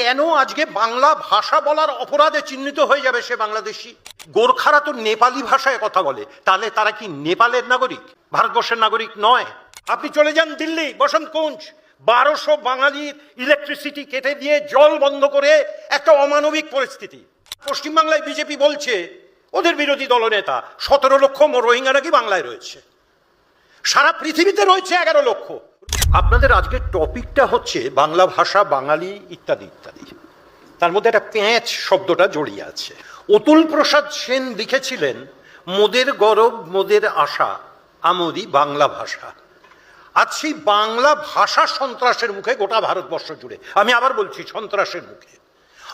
কেন আজকে বাংলা ভাষা বলার অপরাধে চিহ্নিত হয়ে যাবে সে বাংলাদেশি? গোর্খারা তো নেপালি ভাষায় কথা বলে। তাহলে তারা কি নেপালের নাগরিক? ভারতবর্ষের নাগরিক নয়। আপনি চলে যান দিল্লি বসন্ত কুঞ্জ বারোশো বাঙালির ইলেকট্রিসিটি কেটে দিয়ে জল বন্ধ করে একটা অমানবিক পরিস্থিতি। পশ্চিমবাংলায় বিজেপি বলছে, ওদের বিরোধী দলনেতা, সতেরো লক্ষ রোহিঙ্গা নাকি বাংলায় রয়েছে? সারা পৃথিবীতে রয়েছে এগারো লক্ষ। আপনাদের আজকের টপিকটা হচ্ছে বাংলা ভাষা, বাঙালি ইত্যাদি ইত্যাদি। তার মধ্যে একটা প্যাঁচ শব্দটা জড়িয়ে আছে। অতুল প্রসাদ সেন লিখেছিলেন, মোদের গরব, মোদের আশা আমরি বাংলা ভাষা। আজ সেই বাংলা ভাষা সন্ত্রাসের মুখে গোটা ভারতবর্ষ জুড়ে। আমি আবার বলছি, সন্ত্রাসের মুখে।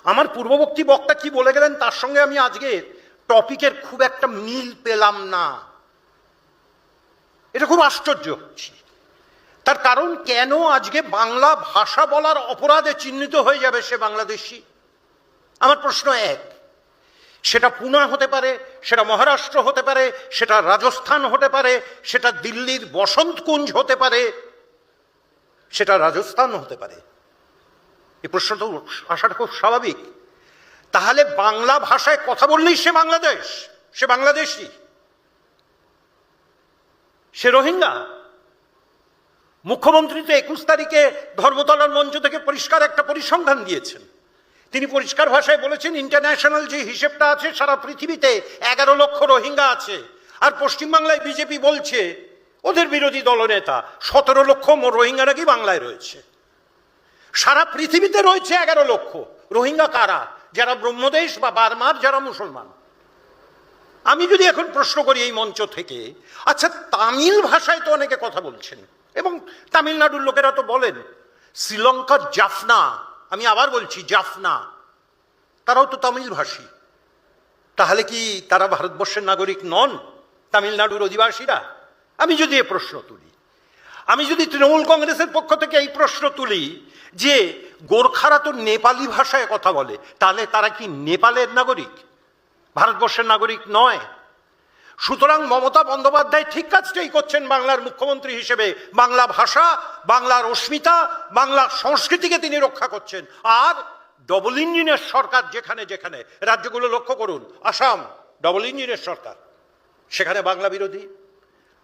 আমার পূর্ববর্তী বক্তা কি বলে গেলেন, তার সঙ্গে আমি আজকে টপিকের খুব একটা মিল পেলাম না। এটা খুব আশ্চর্য হচ্ছে। তার কারণ কেন আজকে বাংলা ভাষা বলার অপরাধে চিহ্নিত হয়ে যাবে সে বাংলাদেশি? আমার প্রশ্ন এক, সেটা পুনা হতে পারে, সেটা মহারাষ্ট্র হতে পারে, সেটা রাজস্থান হতে পারে, সেটা দিল্লির বসন্ত কুঞ্জ হতে পারে, সেটা রাজস্থান হতে পারে। এই প্রশ্ন তো আসাটা খুব স্বাভাবিক। তাহলে বাংলা ভাষায় কথা বললেই সে বাংলাদেশ, সে বাংলাদেশি? সে রোহিঙ্গা? মুখ্যমন্ত্রী তো একুশ তারিখে ধর্মতলার মঞ্চ থেকে পরিষ্কার একটা পরিসংখ্যান দিয়েছেন। তিনি পরিষ্কার ভাষায় বলেছেন, ইন্টারন্যাশনাল যে হিসেবটা আছে, সারা পৃথিবীতে এগারো লক্ষ রোহিঙ্গা আছে। আর পশ্চিমবাংলায় বিজেপি বলছে, ওদের বিরোধী দলনেতা সতেরো লক্ষ রোহিঙ্গা নাকি বাংলায় রয়েছে? সারা পৃথিবীতে রয়েছে এগারো লক্ষ। রোহিঙ্গা কারা? যারা ব্রহ্মদেশ বা বার্মার, যারা মুসলমান। আমি যদি এখন প্রশ্ন করি এই মঞ্চ থেকে আচ্ছা তামিল ভাষায় তো অনেকে কথা বলছেন, এবং তামিলনাড়ুর লোকেরা তো বলেন, শ্রীলঙ্কার জাফনা, আমি আবার বলছি জাফনা, তারাও তো তামিল ভাষী তাহলে কি তারা ভারতবর্ষের নাগরিক নন, তামিলনাড়ুর অধিবাসীরা? আমি যদি এ প্রশ্ন তুলি, আমি যদি তৃণমূল কংগ্রেসের পক্ষ থেকে এই প্রশ্ন তুলি যে গোর্খারা তো নেপালি ভাষায় কথা বলে, তাহলে তারা কি নেপালের নাগরিক? ভারতবর্ষের নাগরিক নয়। সুতরাং মমতা বন্দ্যোপাধ্যায় ঠিক কাজটাই করছেন বাংলার মুখ্যমন্ত্রী হিসেবে। বাংলা ভাষা, বাংলার অস্মিতা, বাংলার সংস্কৃতিকে তিনি রক্ষা করছেন। আর ডবল ইঞ্জিনের সরকার যেখানে যেখানে। রাজ্যগুলো লক্ষ্য করুন, আসাম ডবল ইঞ্জিনের সরকার। সেখানে বাংলা বিরোধী।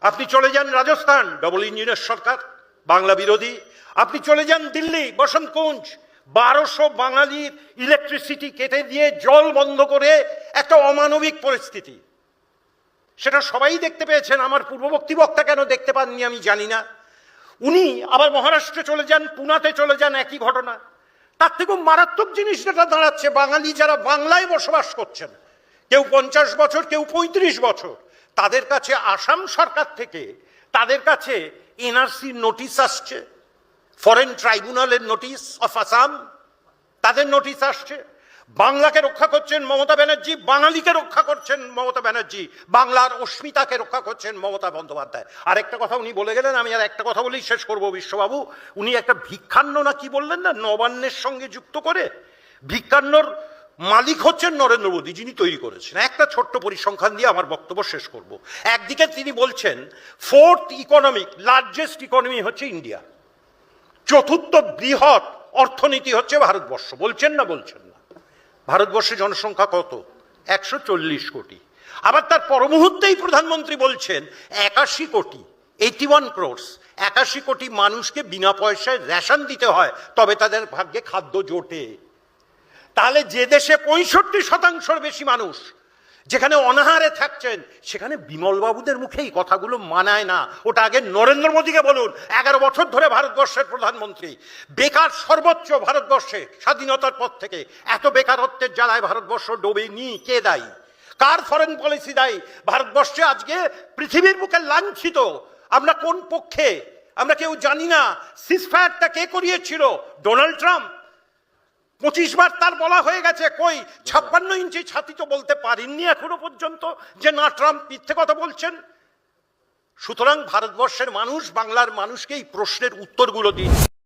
আপনি চলে যান রাজস্থান ডবল ইঞ্জিনের সরকার, বাংলা বিরোধী। আপনি চলে যান দিল্লি, বসন্তকুঞ্জ। বারোশো বাঙালির ইলেকট্রিসিটি কেটে দিয়ে জল বন্ধ করে একটা অমানবিক পরিস্থিতি। সেটা সবাই দেখতে পেয়েছেন, আমার পূর্ববর্তী বক্তা কেন দেখতে পাননি আমি জানি না। উনি আবার মহারাষ্ট্রে চলে যান, পুনাতে চলে যান, একই ঘটনা। তার থেকেও মারাত্মক জিনিস যেটা দাঁড়াচ্ছে, বাঙালি যারা বাংলায় বসবাস করছেন, কেউ পঞ্চাশ বছর, কেউ পঁয়ত্রিশ বছর, তাদের কাছে আসাম সরকার থেকে, তাদের কাছে এনআরসির নোটিশ আসছে, ফরেন ট্রাইব্যুনালের নোটিশ অফ আসাম, তাদের নোটিশ আসছে। বাংলাকে রক্ষা করছেন মমতা ব্যানার্জি, বাঙালিকে রক্ষা করছেন মমতা ব্যানার্জি, বাংলার অস্মিতাকে রক্ষা করছেন মমতা বন্দ্যোপাধ্যায়। আর একটা কথা উনি বলে গেলেন, আমি আর একটা কথা বলেই শেষ করব বিশ্ববাবু। উনি একটা ভিক্ষান্ন না কি বললেন না, নবান্নের সঙ্গে যুক্ত করে ভিক্ষান্নর মালিক হচ্ছেন নরেন্দ্র মোদী, যিনি তৈরি করেছেন। একটা ছোট্ট পরিসংখ্যান দিয়ে আমার বক্তব্য শেষ করব। একদিকে তিনি বলছেন, ফোর্থ ইকোনমিক লার্জেস্ট ইকোনমি হচ্ছে ইন্ডিয়া। চতুর্থ বৃহৎ অর্থনীতি হচ্ছে ভারতবর্ষ। বলছেন না বলছেন না ভারতবর্ষের জনসংখ্যা কত? একশো চল্লিশ কোটি। আবার তার পরমুহূর্তেই প্রধানমন্ত্রী বলছেন, একাশি কোটি। এইটি ওয়ান ক্রোর্স একাশি কোটি মানুষকে বিনা পয়সায় রেশন দিতে হয়, তবে তাদের ভাগ্যে খাদ্য জোটে। তাহলে যে দেশে পঁয়ষট্টি শতাংশর বেশি মানুষ যেখানে অনাহারে থাকছেন, সেখানে বিমলবাবুদের মুখে এই কথাগুলো মানায় না। ওটা আগে নরেন্দ্র মোদীকে বলুন। এগারো বছর ধরে ভারতবর্ষের প্রধানমন্ত্রী। বেকার সর্বোচ্চ ভারতবর্ষে, স্বাধীনতার পর থেকে, এত বেকারত্বের জ্বালায় ভারতবর্ষ ডোবে ডোবেনি। কে দায়ী? কার ফরেন পলিসি দায়ী? ভারতবর্ষে আজকে পৃথিবীর বুকে লাঞ্ছিত। আমরা কোন পক্ষে? আমরা কেউ জানি না। সিসফায়ারটা কে করিয়েছিল? Donald Trump? পঁচিশ বার তার বলা হয়ে গেছে, কই? ছাপ্পান্ন ইঞ্চি ছাতি তো বলতে পারেননি এখনও পর্যন্ত যে না ট্রাম্প মিথ্যে কথা বলছেন। সুতরাং ভারতবর্ষের মানুষ, বাংলার মানুষকে এই প্রশ্নের উত্তরগুলো দিন।